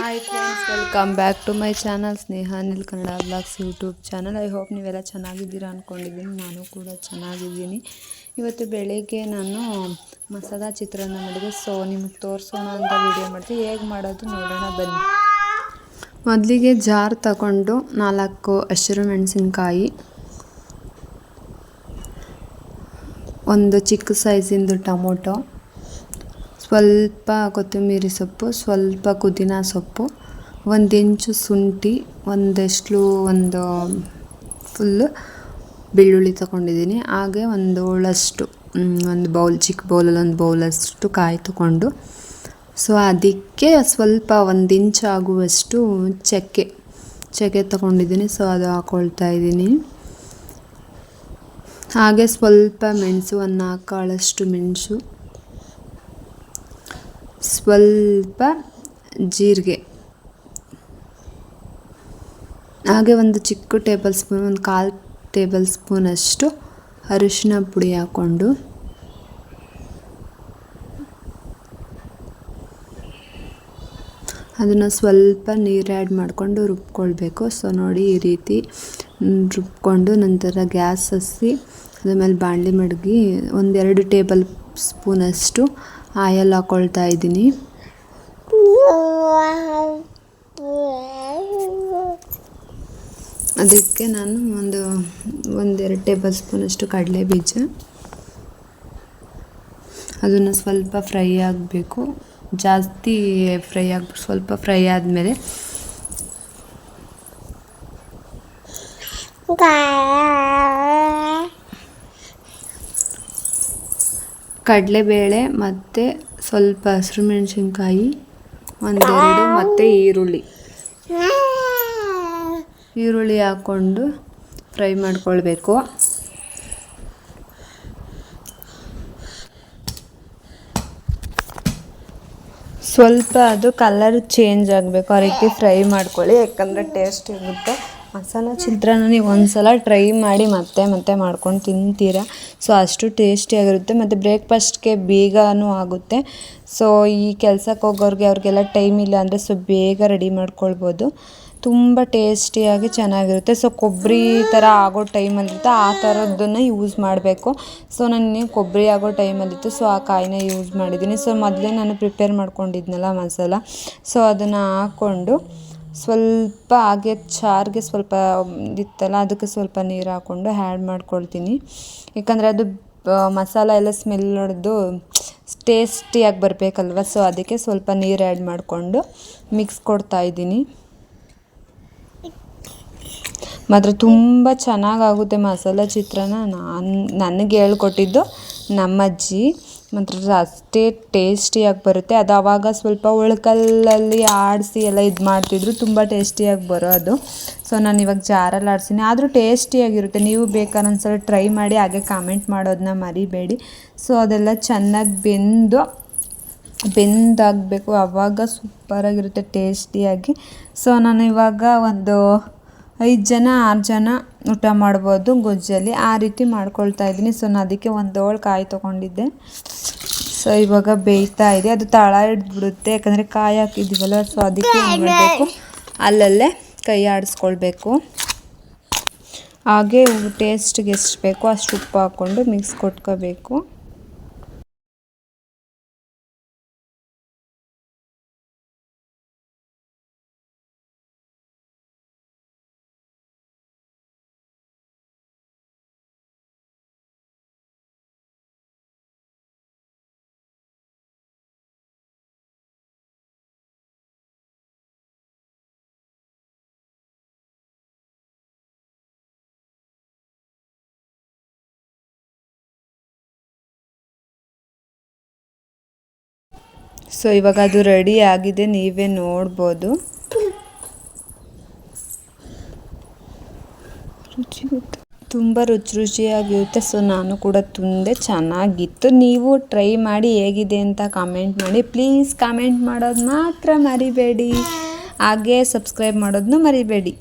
Hi friends welcome back to my channel Sneha Anil Kannada blogs YouTube channel I hope ನೀವೆಲ್ಲ ಚೆನ್ನಾಗಿದ್ದೀರಾ ಅಂದ್ಕೊಂಡಿದ್ದೀನಿ ನಾನು ಕೂಡ ಚೆನ್ನಾಗಿದ್ದೀನಿ. ಇವತ್ತು ಬೆಳಿಗ್ಗೆ ನಾನು ಮಸಾಲ ಚಿತ್ರಾನ್ನ ಮಾಡಿದೆ. ಸೊ ನಿಮಗೆ ತೋರಿಸೋಣ ಅಂತ ವಿಡಿಯೋ ಮಾಡ್ತೀನಿ ಹೇಗೆ ಮಾಡೋದು ನೋಡೋಣ, ಬನ್ನಿ. ಮೊದಲಿಗೆ ಜಾರ್ ತಗೊಂಡು ನಾಲ್ಕು ಹಸಿರು ಮೆಣಸಿನ್ಕಾಯಿ, ಒಂದು ಚಿಕ್ಕ ಸೈಜಿಂದು ಟೊಮೊಟೊ ಸ್ವಲ್ಪ ಕೊತ್ತಂಬರಿ ಸೊಪ್ಪು, ಸ್ವಲ್ಪ ಪುದೀನ ಸೊಪ್ಪು, ಒಂದು ಇಂಚು ಶುಂಠಿ, ಒಂದಷ್ಟು ಒಂದು ಫುಲ್ಲು ಬೆಳ್ಳುಳ್ಳಿ ತಗೊಂಡಿದ್ದೀನಿ. ಹಾಗೆ ಒಂದು ಒಂದು ಬೌಲ್ ಚಿಕ್ಕ ಬೌಲಲ್ಲಿ ಒಂದು ಬೌಲಷ್ಟು ಕಾಯಿ ತೊಗೊಂಡು. ಸೊ ಅದಕ್ಕೆ ಸ್ವಲ್ಪ ಒಂದು ಇಂಚು ಆಗುವಷ್ಟು ಚಕ್ಕೆ ಚಕ್ಕೆ ತಗೊಂಡಿದ್ದೀನಿ. ಸೊ ಅದು ಹಾಕ್ಕೊಳ್ತಾ ಇದ್ದೀನಿ. ಹಾಗೆ ಸ್ವಲ್ಪ ಮೆಣಸು, ಒಂದು ನಾಲ್ಕಾಳಷ್ಟು ಮೆಣಸು. ಸ್ವಲ್ಪ ಜೀರಿಗೆ. ಹಾಗೆ ಒಂದು ಚಿಕ್ಕ ಟೇಬಲ್ ಸ್ಪೂನ್ ಒಂದು ಕಾಲು ಟೇಬಲ್ ಸ್ಪೂನಷ್ಟು ಅರಿಶಿನ ಪುಡಿ ಹಾಕ್ಕೊಂಡು. ಅದನ್ನು ಸ್ವಲ್ಪ ನೀರು ಆ್ಯಡ್ ಮಾಡಿಕೊಂಡು ರುಬ್ಕೊಳ್ಬೇಕು. ಸೊ ನೋಡಿ ಈ ರೀತಿ ರುಬ್ಕೊಂಡು ನಂತರ ಗ್ಯಾಸ್ ಹಸಿ ಅದ್ರ ಮೇಲೆ ಬಾಣಲಿ ಮಡಗಿ ಒಂದೆರಡು ಟೇಬಲ್ ಸ್ಪೂನಷ್ಟು ಆಯಲ್ ಹಾಕೊಳ್ತಾ ಇದ್ದೀನಿ. ಅದಕ್ಕೆ ನಾನು ಒಂದು, ಒಂದೆರಡು ಟೇಬಲ್ ಸ್ಪೂನಷ್ಟು ಕಡಲೆ ಬೀಜ. ಅದನ್ನು ಸ್ವಲ್ಪ ಫ್ರೈ ಆಗಬೇಕು. ಜಾಸ್ತಿ ಫ್ರೈ ಆಗಿ, ಸ್ವಲ್ಪ ಫ್ರೈ ಆದಮೇಲೆ ಕಡಲೆಬೇಳೆ ಮತ್ತು ಸ್ವಲ್ಪ ಹಸಿರು ಮೆಣಸಿನ್ಕಾಯಿ, ಒಂದೆರಡು ಮತ್ತು ಈರುಳ್ಳಿ. ಈರುಳ್ಳಿ ಹಾಕ್ಕೊಂಡು ಫ್ರೈ ಮಾಡ್ಕೊಳ್ಬೇಕು. ಸ್ವಲ್ಪ ಅದು ಕಲರ್ ಚೇಂಜ್ ಆಗಬೇಕು, ಆ ರೀತಿ ಫ್ರೈ ಮಾಡ್ಕೊಳ್ಳಿ, ಯಾಕಂದರೆ ಟೇಸ್ಟ್ ಇರುತ್ತೆ. ಮಸಾಲ ಚಿತ್ರಾನ್ನ ನೀವು ಒಂದ್ಸಲ ಟ್ರೈ ಮಾಡಿ ಮತ್ತೆ ಮತ್ತೆ ಮಾಡ್ಕೊಂಡು ತಿಂತೀರಾ. ಸೊ ಅಷ್ಟು ಟೇಸ್ಟಿಯಾಗಿರುತ್ತೆ ಮತ್ತು ಬ್ರೇಕ್ಫಾಸ್ಟ್ಗೆ ಬೇಗನೂ ಆಗುತ್ತೆ. ಸೊ ಈ ಕೆಲ್ಸಕ್ಕೆ ಹೋಗೋರಿಗೆ ಅವ್ರಿಗೆಲ್ಲ ಟೈಮ್ ಇಲ್ಲ ಅಂದರೆ ಸೊ ಬೇಗ ರೆಡಿ ಮಾಡ್ಕೊಳ್ಬೋದು. ತುಂಬ ಟೇಸ್ಟಿಯಾಗಿ ಚೆನ್ನಾಗಿರುತ್ತೆ. ಸೊ ಕೊಬ್ಬರಿ ಥರ ಆಗೋ ಟೈಮಲ್ಲಿರುತ್ತೆ ಆ ಥರದ್ದನ್ನು ಯೂಸ್ ಮಾಡಬೇಕು. ಸೊ ನಾನು ಕೊಬ್ಬರಿ ಆಗೋ ಟೈಮಲ್ಲಿತ್ತು ಸೊ ಆ ಕಾಯಿನ ಯೂಸ್ ಮಾಡಿದ್ದೀನಿ. ಸೊ ಮೊದಲೇ ನಾನು ಪ್ರಿಪೇರ್ ಮಾಡ್ಕೊಂಡಿದ್ನಲ್ಲ ಮಸಾಲ. ಸೊ ಅದನ್ನು ಹಾಕ್ಕೊಂಡು ಸ್ವಲ್ಪ ಹಾಗೆ ಚಾರ್ಗೆ ಸ್ವಲ್ಪ ಇತ್ತಲ್ಲ, ಅದಕ್ಕೆ ಸ್ವಲ್ಪ ನೀರು ಹಾಕ್ಕೊಂಡು ಹ್ಯಾಡ್ ಮಾಡ್ಕೊಳ್ತೀನಿ. ಯಾಕಂದರೆ ಅದು ಮಸಾಲ ಎಲ್ಲ ಸ್ಮೆಲ್ ಹೊಡೆದು ಟೇಸ್ಟಿಯಾಗಿ ಬರಬೇಕಲ್ವ ಸೊ ಅದಕ್ಕೆ ಸ್ವಲ್ಪ ನೀರು ಆ್ಯಡ್ ಮಾಡಿಕೊಂಡು ಮಿಕ್ಸ್ ಕೊಡ್ತಾ ಇದ್ದೀನಿ. ಮಾತ್ರ ತುಂಬ ಚೆನ್ನಾಗಾಗುತ್ತೆ ಮಸಾಲ ಚಿತ್ರಾನ್ನ. ನಾನು, ನನಗೆ ಹೇಳ್ಕೊಟ್ಟಿದ್ದು ನಮ್ಮಜ್ಜಿ. ಮಾತ್ರ ಅಷ್ಟೇ ಟೇಸ್ಟಿಯಾಗಿ ಬರುತ್ತೆ. ಅದು ಆವಾಗ ಸ್ವಲ್ಪ ಉಳ್ಕಲ್ಲಲ್ಲಿ ಆಡಿಸಿ ಎಲ್ಲ ಇದು ಮಾಡ್ತಿದ್ರು ತುಂಬ ಟೇಸ್ಟಿಯಾಗಿ ಬರೋದು ಸೊ ನಾನು ಇವಾಗ ಜಾರಲ್ಲಿ ಆಡಿಸಿನಿ. ಆದರೂ ಟೇಸ್ಟಿಯಾಗಿರುತ್ತೆ ನೀವು ಬೇಕಾದ್ರೆ ಟ್ರೈ ಮಾಡಿ ಹಾಗೆ ಕಾಮೆಂಟ್ ಮಾಡೋದನ್ನ ಮರಿಬೇಡಿ. ಸೊ ಅದೆಲ್ಲ ಚೆನ್ನಾಗಿ ಬೆಂದು, ಬೆಂದಾಗಬೇಕು. ಆವಾಗ ಸೂಪರಾಗಿರುತ್ತೆ ಟೇಸ್ಟಿಯಾಗಿ ಸೊ ನಾನು ಇವಾಗ ಒಂದು ಐದು ಜನ, ಆರು ಜನ ಊಟ ಮಾಡ್ಬೋದು, ಗೊಜ್ಜಲ್ಲಿ. ಆ ರೀತಿ ಮಾಡ್ಕೊಳ್ತಾ ಇದ್ದೀನಿ. ಸೊ, ನಾನು ಅದಕ್ಕೆ ಒಂದು ಕಾಯಿ ತೊಗೊಂಡಿದ್ದೆ. ಸೊ, ಇವಾಗ ಬೇಯ್ತಾ ಇದೆ. ಅದು ತಳ ಹಿಡ್ಬಿಡುತ್ತೆ ಯಾಕಂದರೆ ಕಾಯಿ ಹಾಕಿದ್ದೀವಲ್ಲ, ಸೊ, ಅದಕ್ಕೆ ಮಾಡಬೇಕು? ಅಲ್ಲಲ್ಲೇ ಕೈ ಆಡಿಸ್ಕೊಳ್ಬೇಕು. ಹಾಗೆ ಟೇಸ್ಟ್ಗೆ ಎಷ್ಟು ಬೇಕೋ ಅಷ್ಟು ಉಪ್ಪು ಹಾಕ್ಕೊಂಡು ಮಿಕ್ಸ್ ಕೊಟ್ಕೋಬೇಕು. ಸೊ ಇವಾಗ ಅದು ರೆಡಿ ಆಗಿದೆ, ನೀವೇ ನೋಡ್ಬೋದು. ರುಚಿ ತುಂಬ ರುಚಿ ರುಚಿಯಾಗಿರುತ್ತೆ. ಸೊ ನಾನು ಕೂಡ ತಿಂದೆ ಚೆನ್ನಾಗಿತ್ತು. ನೀವು ಟ್ರೈ ಮಾಡಿ ಹೇಗಿದೆ ಅಂತ ಕಾಮೆಂಟ್ ಮಾಡಿ. ಪ್ಲೀಸ್ ಕಾಮೆಂಟ್ ಮಾಡೋದು ಮಾತ್ರ ಮರಿಬೇಡಿ. ಹಾಗೆ ಸಬ್ಸ್ಕ್ರೈಬ್ ಮಾಡೋದನ್ನು ಮರಿಬೇಡಿ.